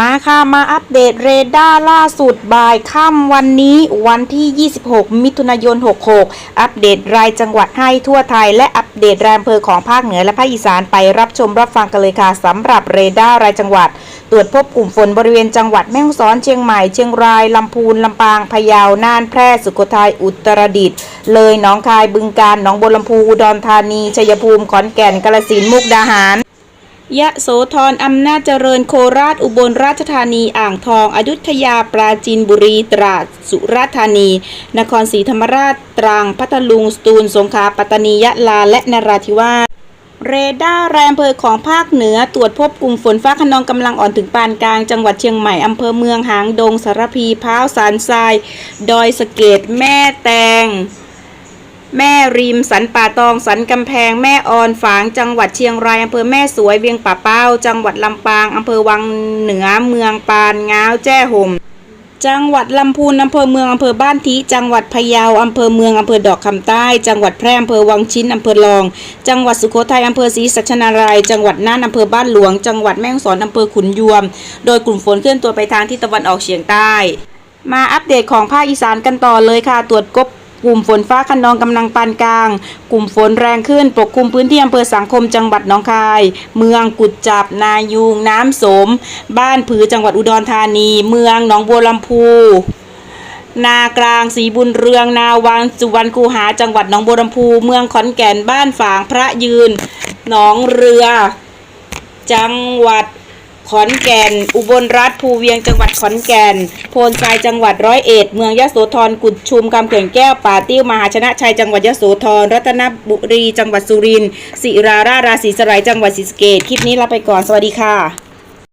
มาค่ะ มาอัปเดตเรดาร์ล่าสุดบ่ายค่ำวันนี้วันที่ 26 มิถุนายน 66 อัปเดตรายจังหวัดให้ทั่วไทย และอัปเดตรายอำเภอของภาคเหนือและภาคอีสานไปรับชมรับฟังกันเลยค่ะสำหรับเรดาร์รายจังหวัด ตรวจพบกลุ่มฝนบริเวณจังหวัดแม่ฮ่องสอนเชียงใหม่เชียงรายลำพูนลำปางพะเยาน่านแพร่สุโขทัยอุตรดิตถ์เลยหนองคายบึงกาฬหนองบัวลำพูอุดรธานีชัยภูมิขอนแก่นกาฬสินธุ์มุกดาหาร ยะโสธรอำนาจเจริญโคราชอุบลราชธานีอ่างทองอยุธยาปราจีนบุรีตราดสุราษฎร์ธานี นครศรีธรรมราชตรังพัทลุงสตูลสงขลาปัตตานียะลาและนราธิวาสเรดาร์แรายอำเภอของภาคเหนือตรวจพบกลุ่มฝนฟ้าขนองกำลังอ่อนถึงปานกลาง จังหวัดเชียงใหม่อำเภอเมืองหางดงสารพี พร้าวสารทราย ดอยสะเก็ดแม่แตง แม่ริมสันป่าตองสันกำแพงแม่ออนฝางจังหวัดเชียงรายอำเภอแม่สวยเวียงป่าเป้า จังหวัดลำปางอำเภอวังเหนือเมืองปานง้าวแจ้ห่มจังหวัดลำพูนอำเภอเมืองอำเภอบ้านทิจังหวัดพะเยาอำเภอเมืองอำเภอดอกคำใต้ จังหวัดแพร่อำเภอวังชิ้นอำเภอรอง จังหวัดสุโขทัยอำเภอศรีสัชนารายจังหวัดน่านอำเภอบ้านหลวง จังหวัดแม่ฮ่องสอนอำเภอขุนยวม โดยกลุ่มฝนเคลื่อนตัวไปทางทิศตะวันออกเฉียงใต้ มาอัปเดตของภาคอีสานกันต่อเลยค่ะตรวจพบ กลุ่มฝนฟ้าคะนองกำลังปานกลาง กลุ่มฝนแรงขึ้นปกคลุมพื้นที่อำเภอสังคมจังหวัดหนองคาย เมืองกุดจับนายูงน้ำสม บ้านผือจังหวัดอุดรธานี เมืองหนองบัวลำพูนากลางศรีบุญเรืองนาวังสุวรรณคูหาจังหวัดหนองบัวลำพูเมืองขอนแก่นบ้านฝางพระยืน หนองเรือ จังหวัด ขอนแก่น อุบลรัฐภูเวียงจังหวัดขอนแก่น โพนทรายจังหวัดร้อยเอ็ด เมืองยะโสธร กุดชุมคำเขื่อนแก้ว ป่าติ้ว มหาชนะชัย จังหวัดยะโสธร รัตนบุรี จังหวัดสุรินทร์ศิราราชราศีสไลยจังหวัดศรีสะเกดคลิปนี้ลาไปก่อน สวัสดีค่ะ